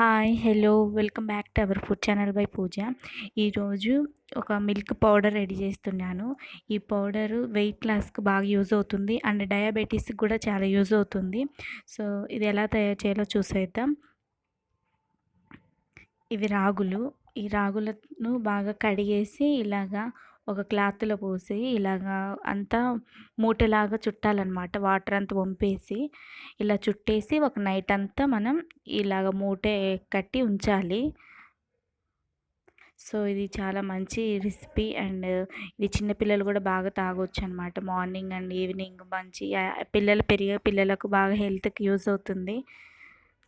Hi hello welcome back to our food channel by Pooja ఈరోజు ఒక milk powder ready చేస్తున్నాను. ఈ powder wait లాస్కి బాగా యూజ్ అవుతుంది అండ్ డయాబెటీస్కి కూడా చాలా యూజ్ అవుతుంది. సో ఇది ఎలా తయారు చేయాలో చూసేద్దాం. ఇవి రాగులు. ఈ రాగులను బాగా కడిగేసి ఇలాగా ఒక క్లాత్లో పోసి ఇలాగా అంతా మూటలాగా చుట్టాలన్నమాట. వాటర్ అంతా వంపేసి ఇలా చుట్టేసి ఒక నైట్ అంతా మనం ఇలాగ మూటే కట్టి ఉంచాలి. సో ఇది చాలా మంచి రెసిపీ అండ్ ఇది చిన్నపిల్లలు కూడా బాగా తాగొచ్చు అనమాట మార్నింగ్ అండ్ ఈవినింగ్ మంచి పిల్లలు పెరిగే పిల్లలకు బాగా హెల్త్కి యూజ్ అవుతుంది.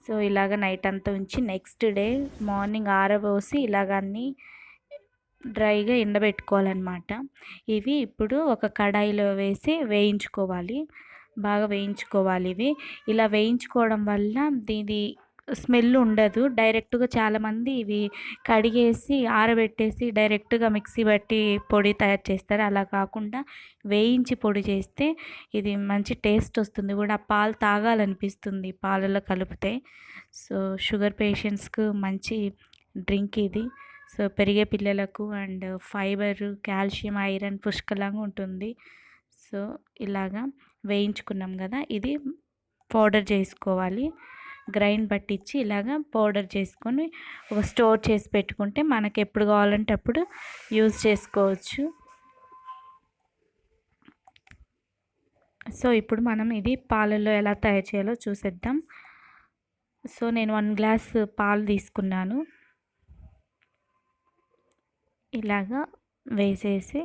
సో ఇలాగ నైట్ అంతా ఉంచి నెక్స్ట్ డే మార్నింగ్ ఆరబోసి ఇలాగ అన్నీ డ్రైగా ఎండబెట్టుకోవాలన్నమాట. ఇవి ఇప్పుడు ఒక కడాయిలో వేసి వేయించుకోవాలి. బాగా వేయించుకోవాలి ఇవి. ఇలా వేయించుకోవడం వల్ల దీని స్మెల్ ఉండదు. డైరెక్ట్గా చాలామంది ఇవి కడిగేసి ఆరబెట్టేసి డైరెక్ట్గా మిక్సీ బట్టి పొడి తయారు చేస్తారు. అలా కాకుండా వేయించి పొడి చేస్తే ఇది మంచి టేస్ట్ వస్తుంది. కూడా పాలు తాగాలనిపిస్తుంది. పాలలో కలిపితే. సో షుగర్ పేషెంట్స్కు మంచి డ్రింక్ ఇది. సో పెరిగే పిల్లలకు అండ్ ఫైబర్ కాల్షియం ఐరన్ పుష్కలంగా ఉంటుంది. సో ఇలాగా వేయించుకున్నాం కదా ఇది పౌడర్ చేసుకోవాలి. గ్రైండ్ పట్టించి ఇలాగా పౌడర్ చేసుకొని ఒక స్టోర్ చేసి పెట్టుకుంటే మనకి ఎప్పుడు కావాలంటే అప్పుడు యూజ్ చేసుకోవచ్చు. సో ఇప్పుడు మనం ఇది పాలలో ఎలా తయారు చేయాలో చూసేద్దాం. సో నేను వన్ గ్లాస్ పాలు తీసుకున్నాను. ఇలాగా వేసేసి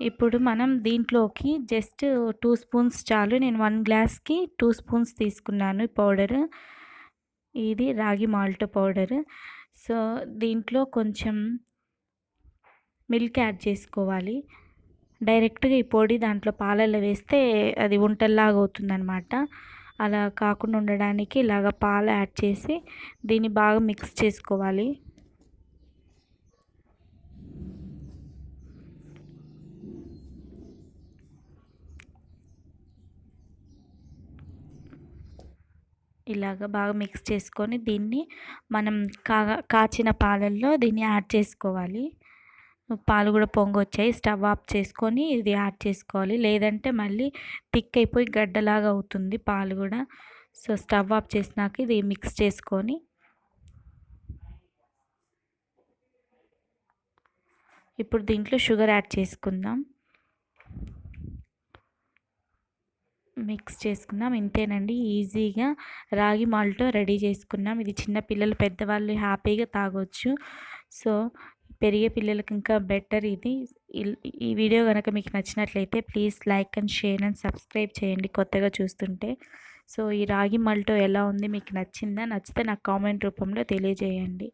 ఇప్పుడు మనం దీంట్లోకి జస్ట్ టూ స్పూన్స్ చాలు. నేను వన్ గ్లాస్కి టూ స్పూన్స్ తీసుకున్నాను పౌడర్. ఇది రాగి మాల్ట్ పౌడర్. సో దీంట్లో కొంచెం మిల్క్ యాడ్ చేసుకోవాలి. డైరెక్ట్గా ఈ పొడి దాంట్లో పాలల్లో వేస్తే అది ఉంటల్లాగా అవుతుందన్నమాట. అలా కాకుండా ఉండడానికి ఇలాగ పాలు యాడ్ చేసి దీన్ని బాగా మిక్స్ చేసుకోవాలి. ఇలాగ బాగా మిక్స్ చేసుకొని దీన్ని మనం కా కాచిన పాలల్లో దీన్ని యాడ్ చేసుకోవాలి. పాలు కూడా పొంగొచ్చాయి. స్టవ్ ఆఫ్ చేసుకొని ఇది యాడ్ చేసుకోవాలి. లేదంటే మళ్ళీ థిక్ అయిపోయి గడ్డలాగా అవుతుంది పాలు కూడా. సో స్టవ్ ఆఫ్ చేసినాక ఇది మిక్స్ చేసుకొని ఇప్పుడు దీంట్లో షుగర్ యాడ్ చేసుకుందాం. మిక్స్ చేసుకున్నాం. ఇంతేనండి. ఈజీగా రాగి మాల్ట్ రెడీ చేసుకున్నాం. ఇది చిన్న పిల్లలు పెద్దవాళ్ళు హ్యాపీగా తాగొచ్చు. సో పెరిగే పిల్లలకి ఇంకా బెటర్ ఇది. ఈ వీడియో కనుక మీకు నచ్చినట్లయితే please like and share and subscribe చేయండి కొత్తగా చూస్తుంటే. సో ఈ రాగి మల్టో ఎలా ఉంది మీకు నచ్చిందా? నచ్చితే నాకు కామెంట్ రూపంలో తెలియజేయండి.